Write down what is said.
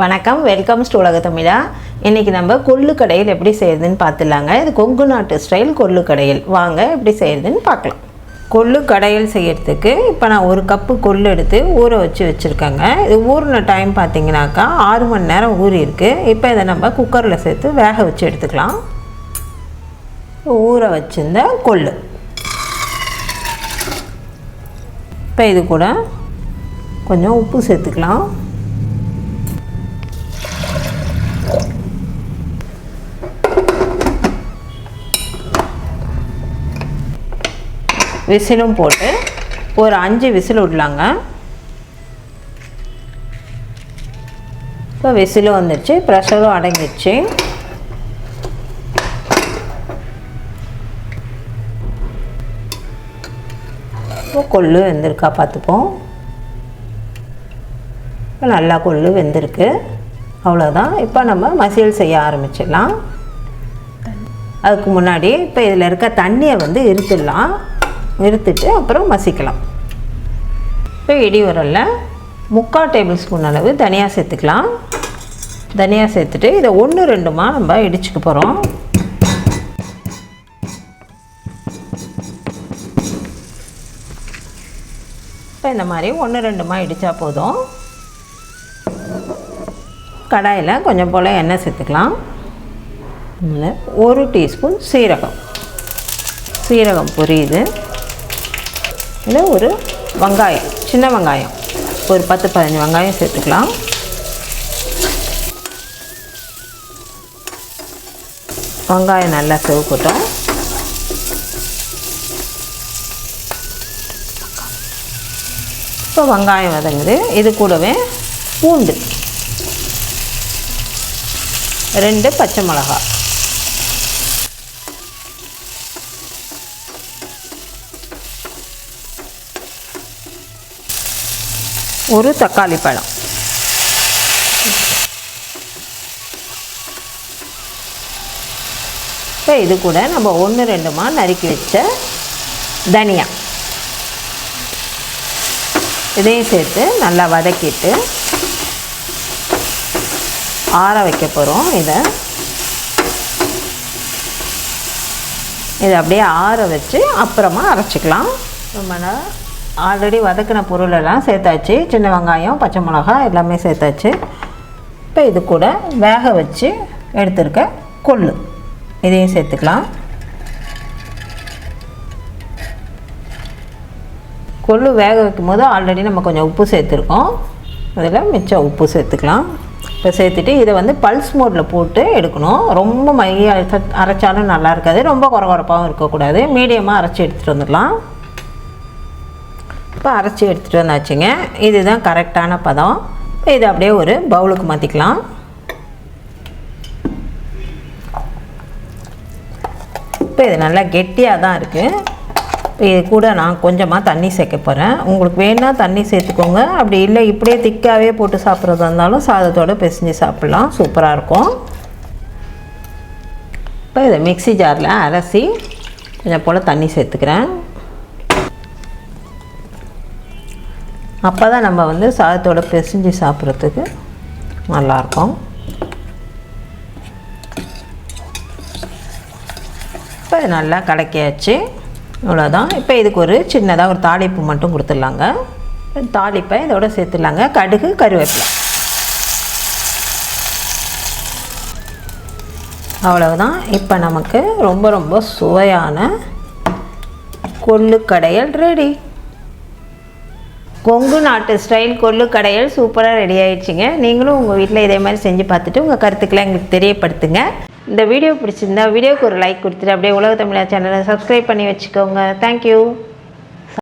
வணக்கம். Welcome to உலக தமிழா? இன்றைக்கி நம்ம கொள்ளு கடையில் எப்படி செய்கிறதுன்னு பார்த்துலாங்க இது கொங்கு நாட்டு ஸ்டைல் கொள்ளு கடையில். வாங்க எப்படி செய்கிறதுன்னு பார்க்கலாம். கொள்ளு கடையில் செய்கிறதுக்கு இப்போ நான் ஒரு கப்பு கொள்ளு எடுத்து ஊற வச்சு வச்சுருக்கேங்க. இது ஊறின டைம் பார்த்தீங்கன்னாக்கா ஆறு மணி நேரம் ஊறிருக்கு இப்போ இதை நம்ம குக்கரில் சேர்த்து வேக வச்சு எடுத்துக்கலாம். ஊற வச்சிருந்த கொள்ளு. இப்போ இது கூட கொஞ்சம் உப்பு சேர்த்துக்கலாம். விசிலும் போட்டு ஒரு அஞ்சு விசில் விடலாங்க. இப்போ விசிலும் வந்துடுச்சு ப்ரெஷரும் அடங்கிடுச்சு இப்போ கொள்ளு வெந்திருக்கா பார்த்துப்போம். இப்போ நல்லா கொள்ளு வெந்திருக்கு. அவ்வளோதான் இப்போ நம்ம மசியல் செய்ய ஆரம்பிச்சிடலாம். அதுக்கு முன்னாடி இப்போ இதில் இருக்க தண்ணியை வந்து இருத்துடலாம் நிறுத்திட்டு அப்புறம் மசிக்கலாம். இப்போ இடி உரலில் முக்கால் டேபிள் ஸ்பூன் அளவு தனியாக சேர்த்துக்கலாம். தனியாக சேர்த்துட்டு இதை ஒன்று ரெண்டுமா நம்ம இடிச்சுக்க போகிறோம் இப்போ இந்த மாதிரி ஒன்று ரெண்டுமா இடித்தா போதும். கடாயில் கொஞ்சம் போல் எண்ணெய் சேர்த்துக்கலாம். ஒரு டீஸ்பூன் சீரகம். சீரகம் பொரியுது. இல்லை ஒரு வெங்காயம் சின்ன வெங்காயம். ஒரு பத்து பதினஞ்சு வெங்காயம் சேர்த்துக்கலாம். வெங்காயம் நல்லா செவக்கட்டும். இப்போ வெங்காயம் வதங்குது. இது கூடவே பூண்டு. ரெண்டு பச்சை மிளகாய். ஒரு தக்காளி பழம். இப்போ இது கூட நம்ம ஒன்று ரெண்டுமா நறுக்கி வச்ச தனியா. இதையும் சேர்த்து நல்லா வதக்கிட்டு ஆற வைக்க போகிறோம் இதை இதை அப்படியே ஆற வச்சு அப்புறமா அரைச்சிக்கலாம். நம்ம ஆல்ரெடி வதக்கின பொருளெல்லாம் சேர்த்தாச்சு. சின்ன வெங்காயம் பச்சை மிளகா எல்லாமே சேர்த்தாச்சு. இப்போ இது கூட வேக வச்சு எடுத்துருக்க கொள்ளு. இதையும் சேர்த்துக்கலாம். கொள்ளு வேக வைக்கும் போது ஆல்ரெடி நம்ம கொஞ்சம் உப்பு சேர்த்துருக்கோம். அதில் மிச்சம் உப்பு சேர்த்துக்கலாம். இப்போ சேர்த்துட்டு இதை வந்து பல்ஸ் மோடில் போட்டு எடுக்கணும். ரொம்ப மைய அரைச்சாலும் நல்லா இருக்காது. ரொம்ப குறகுறப்பாகவும் இருக்கக்கூடாது. மீடியமாக அரைச்சி எடுத்துகிட்டு வந்துடலாம். இப்போ அரைச்சி எடுத்துகிட்டு வந்தாச்சுங்க. இதுதான் கரெக்டான பதம். இப்போ இதை அப்படியே ஒரு பவுலுக்கு மாற்றிக்கலாம் இப்போ இது நல்லா கெட்டியாக தான் இருக்குது இப்போ இது கூட நான் கொஞ்சமாக தண்ணி சேர்க்க போகிறேன் உங்களுக்கு வேணால் தண்ணி சேர்த்துக்கோங்க. அப்படி இல்லை இப்படியே திக்காகவே போட்டு சாப்பிட்றதா இருந்தாலும் சாதத்தோடு பிசைஞ்சு சாப்பிட்லாம். சூப்பராக இருக்கும். இப்போ இதை மிக்சி ஜாரில் அரைசி கொஞ்சம் போல் தண்ணி சேர்த்துக்கிறேன். அப்போ தான் நம்ம வந்து சாதத்தோட பிசைஞ்சு சாப்பிட்றதுக்கு நல்லாயிருக்கும். இப்போ இது நல்லா கலக்கியாச்சு. இவ்வளோதான் இப்போ இதுக்கு ஒரு சின்னதாக ஒரு தாளிப்பு மட்டும் கொடுத்துடலாங்க. தாளிப்பை இதோட சேர்த்துடலாங்க. கடுகு கருவேப்பிலை. அவ்வளவுதான். இப்போ நமக்கு ரொம்ப ரொம்ப சுவையான கொள்ளு கடையல் ரெடி கொங்கு நாட்டு ஸ்டைல் கொள்ளு கடையில் சூப்பராக ரெடி ஆகிடுச்சிங்க நீங்களும் உங்கள் வீட்டில் இதே மாதிரி செஞ்சு பார்த்துட்டு உங்கள் கருத்துக்களை எங்களுக்கு தெரியப்படுத்துங்க. இந்த வீடியோ பிடிச்சிருந்தா வீடியோக்கு ஒரு லைக் கொடுத்துட்டு அப்படியே உலக தமிழா சேனலை சப்ஸ்கிரைப் பண்ணி வச்சுக்கோங்க. தேங்க்யூ